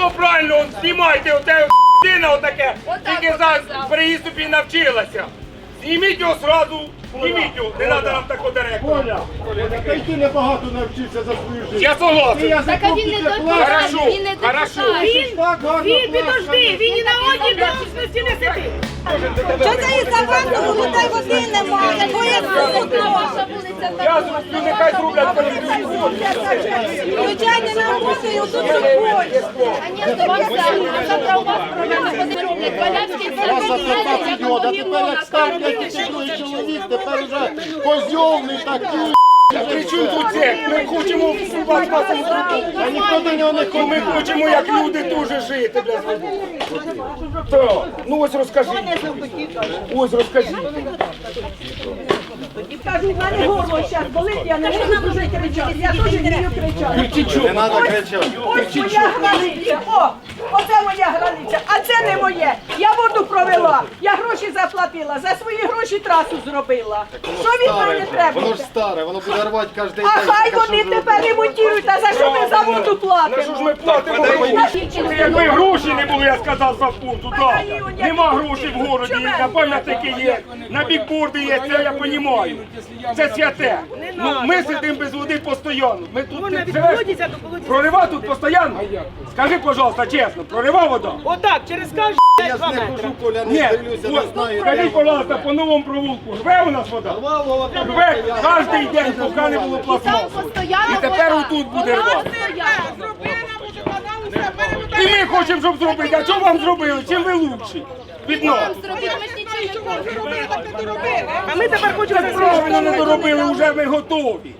Ото правильно, он, знімайте оте дина отаке. Отак Тільки от за казав. приступі навчилася. Зніміть його сразу, зніміть його, не треба нам такого директора. Та й ти небагато навчився за свою життя. Я согласен. Так а він не. Хорошо, він не хорошо. депутат. Він Він, підожди, він і на одній должності не сидить. Що це із завантажу людей води немає? Твоє суд. Ваша вулиця Я така. зроблю, нехай зроблять поліцію. Включайте на воду і тут заходять. Звісно, вам все. А завтра у вас проблеми вони роблять. Валявський Вас за це так центр а тепер як став якийсь другий чоловік, козьовний такий. При чому тут це? Ми хочемо вас А ніхто до нього не Ну, Ми хочемо, як люди дуже жити для свободи. Так, ну ось розкажіть. Ось розкажіть. Кажу, в мене горло зараз болить, я не можу дуже кричати. Я теж вмію кричати. Не треба кричати. Ось моя границя. О, оце моя границя. А це не моє. Я воду провела. Я гроші заплатила. За свої гроші трасу зробила. Що від мене треба? Воно ж старе, воно буде рвати кожен день. А хай вони тепер ремонтують, а за що ми за воду На що ж платимо? ми платимо гроші? Якби гроші не було, я сказав за пункту, так. Нема грошей в городі, на пам'ятники є, на бікборди є, це я розумію. Це святе. Ну, ми сидимо без води постійно. Ми тут живеш? Прорива тут постійно? Скажи, пожалуйста, чесно, прорива вода? Отак, через кожні Я ж не хожу, Коля, не дивлюся, не знаю. скажіть, пожалуйста, по новому провулку, рве у нас вода? Рве кожен день, поки не було Там пластмасу. постійно І тепер вода. отут буде Вона рвати. І ми хочемо, щоб зробити. А що вам зробили? Чим ви лучші? Від нас. Нам зробити, ми ж нічого не. А ми тепер хочемо Так правильно не доробили, вже ви готові.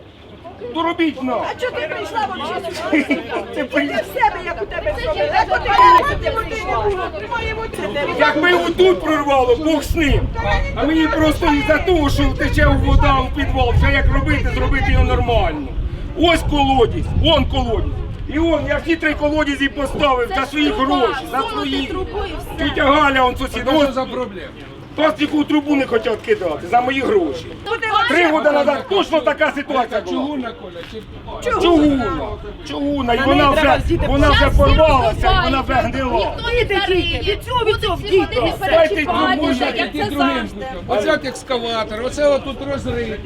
Доробіть нам. А чого ти прийшла взагалі? Це Ти при- в себе, як у тебе зробили. Як у тебе ми отут прорвало, Бог з ним. А мені просто і за того, що тече вода в підвал, вже як робити, зробити його нормально. Ось колодязь, он колодязь. І он, я всі три колодязі поставив за свої гроші, за свої. Тетя Галя, он сусід. Ось за проблема. Пластикову трубу не хочуть кидати за мої гроші. Три роки назад точно така ситуація була. Чугуна, Коля, Чугуна. Чугуна. І вона вже, вона вже порвалася, вона вже гнила. Діти тільки, від цього, від цього, діти. Дайте трубу, як це завжди. Оце екскаватор, оце отут розрити,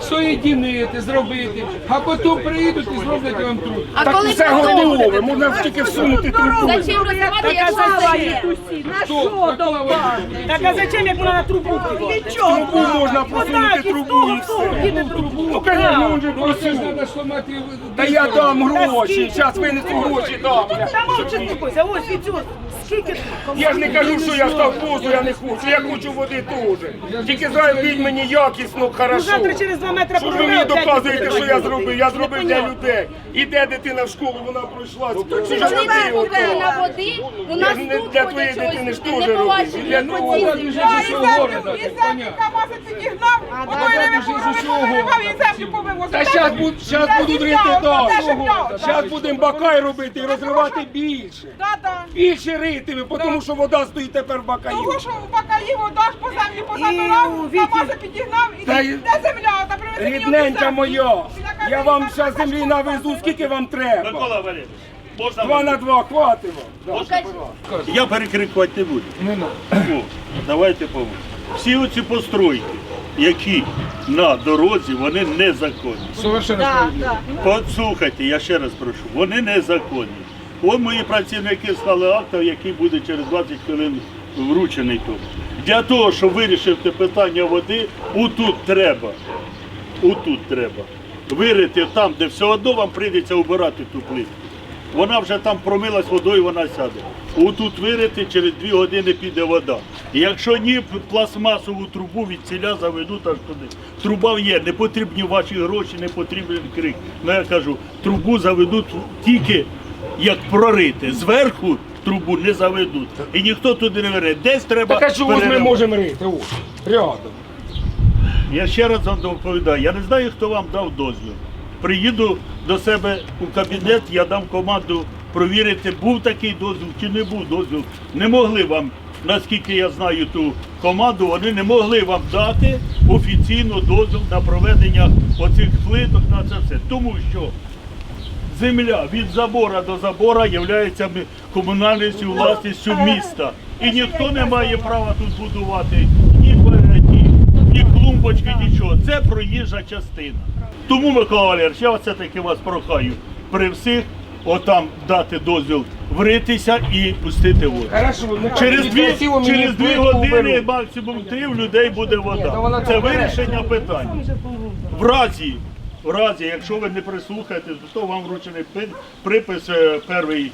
соєдінити, зробити, а потім приїдуть і зроблять вам труд. А Так коли все готове, можна тільки всунути трубу. Зачем розвивати, як Казала на що довбати? Так а зачем, як вона на трубу? Нічого. Трубу можна просунути трубу і все. Трубу. Ну, звісно, він же Ну просив. треба сломати. Та я дам гроші, зараз винесу гроші, дам. Та мовчи спокойся, ось від цього. Скільки Я ж не кажу, що я став позу, я не хочу, я хочу води теж. Тільки зробіть мені якісно, хорошо. завтра через два метри Що ж ви мені опять доказуєте, що я зробив? Я зробив для людей. Іде дитина в школу, вона пройшла. Це ж Коли води ото. на води, у Я нас ж не тут для ходять твоєї чогось дитини ж люди, теж не робив. І для не того. поцілили. Вже з усього города, понятно. Та зараз будуть, рити далі. Зараз будемо бакай робити і розривати більше. Більше ритиме, тому що вода стоїть тепер в бакаї. Того, що в Бакаї вода ж по землі позабирав, Камази підігнав і де земля, та Рідненька землю. моя, я вам зараз землі навезу, скільки вам треба. Микола Валерійович, можна Два на два, хватить вам. я перекрикувати не буду. О, давайте поможемо. Всі оці постройки, які на дорозі, вони незаконні. Совершенно. Послухайте, я ще раз прошу, вони незаконні. От мої працівники склали акт, який буде через 20 хвилин вручений тут. Для того, щоб вирішити питання води, отут треба. Отут треба. Вирити там, де все одно вам прийдеться обирати ту плитку. Вона вже там промилась водою, вона сяде. Отут вирити, через дві години піде вода. І якщо ні, пластмасову трубу від ціля заведуть аж туди. Труба є, не потрібні ваші гроші, не потрібен крик. Ну я кажу, трубу заведуть тільки як прорити. Зверху трубу не заведуть. І ніхто туди не вере. Десь треба. Так а чого ж ми можемо рити? Ось, рядом. Я ще раз вам доповідаю, я не знаю, хто вам дав дозвіл. Приїду до себе у кабінет, я дам команду провірити, був такий дозвіл чи не був дозвіл. Не могли вам, наскільки я знаю ту команду, вони не могли вам дати офіційно дозвіл на проведення оцих плиток на це все. Тому що земля від забора до забора є комунальністю власністю міста. І ніхто не має права тут будувати ні переті, ні клумбочки, нічого. Це проїжджа частина. Тому, Микола Валерійович, я все-таки вас прохаю при всіх отам дати дозвіл вритися і пустити воду. Хорошо, ну, Через дві, красиво мені через дві плитку години, максимум три, в людей буде то вода. вона Це там вирішення питання. В разі, в разі, якщо ви не прислухаєтесь, то вам вручений пи- припис е, перший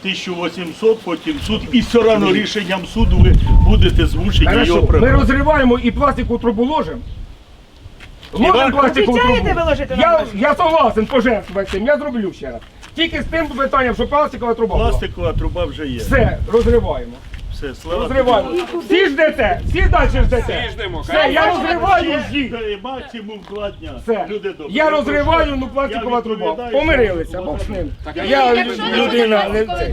1800, потім суд, і все одно рішенням суду ви будете звучені його Хорошо, ми прибрати. розриваємо і пластикову трубу ложимо. Іван, пластикову обіцяєте трубу. ви ложити на Я, пластик? я согласен пожертвувати цим, я зроблю ще раз. Тільки з тим питанням, що пластикова труба. була. Пластикова труба вже є. Все, розриваємо. Все, слава Розриваємо. Всі ждете, всі далі ждете. Все, я розриваю всі. Тобі. Максимум два дня. Все. Люди добрі. Я розриваю, ну пластикова Я труба. відповідаю, Помирилися, що- Бог з ним. Я людина. не це.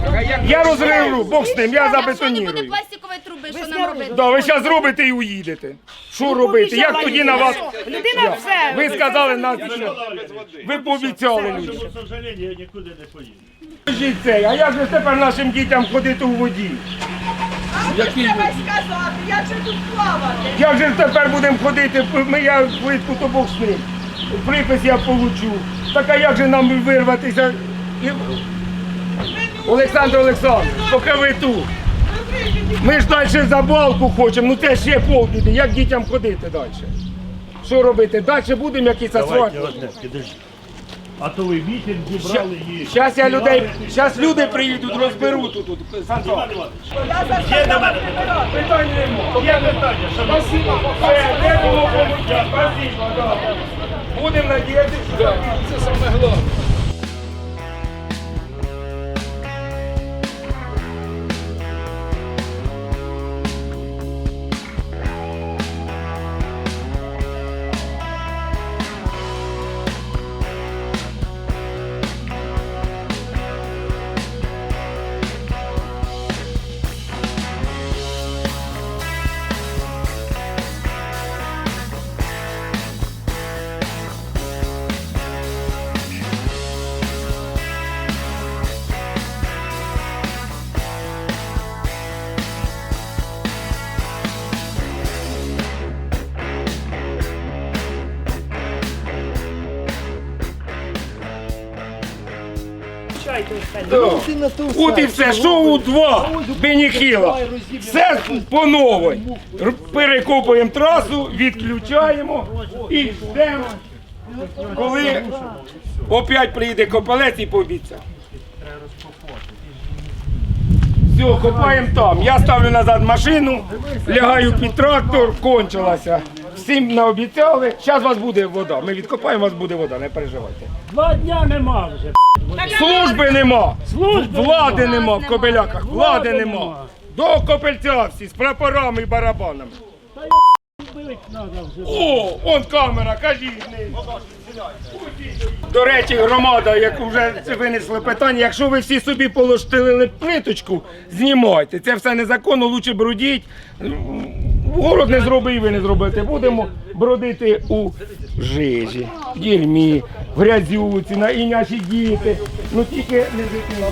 Я розривлю, Бог з ним, я Якщо не буде забетонірую. пластикової труби, що нам робити? Да, ви зараз зробите і уїдете. Що робити? Як тоді на вас? Людина все. Ви сказали нас. Ви пообіцяли К людям. сожалению, я нікуди не поїду. Скажіть це, а як же тепер нашим дітям ходити у воді? А Який треба сказати, як же тут плавати? Як же тепер будемо ходити? Ми я плитку то Бог з ним. Припис я получу. Так а як же нам вирватися? І... Олександр Олександрович, поки ви тут. Ми ж далі за балку хочемо, ну це ще полбіди. Як дітям ходити далі? Що робити? Далі будемо якісь асфальт? Давайте одне, підожди. А то ви мітинг зібрали її. Зараз я людей, зараз люди приїдуть, розберуть тут. тут. Іван Іванович, Є до мене Питань нема. Є питання, шановні. Спасибо. Все, де було помочі? Спасибо, да. Будемо надіятися. Це саме головне. От і все, що у два Беніхіла. Все по новій. Р- Перекопуємо трасу, відключаємо і йдемо, коли опять приїде копалець і пообіцяв. Все, копаємо там. Я ставлю назад машину, лягаю під трактор, кончилася. Всім наобіцяли. Зараз у вас буде вода. Ми відкопаємо, у вас буде вода, не переживайте. Два дня нема вже. Служби нема, влади нема в кобеляках, влади нема. До копельця всі з прапорами і барабанами. Бить треба вже. О, он камера, кажіть. не. До речі, громада, як вже це винесли питання, якщо ви всі собі положили плиточку, знімайте. Це все незаконно, лучше брудіть. Город не зробив, і не зробите. Будемо бродити у жижі, в дільмі, грязюці, на і наші діти. Ну тільки не жити.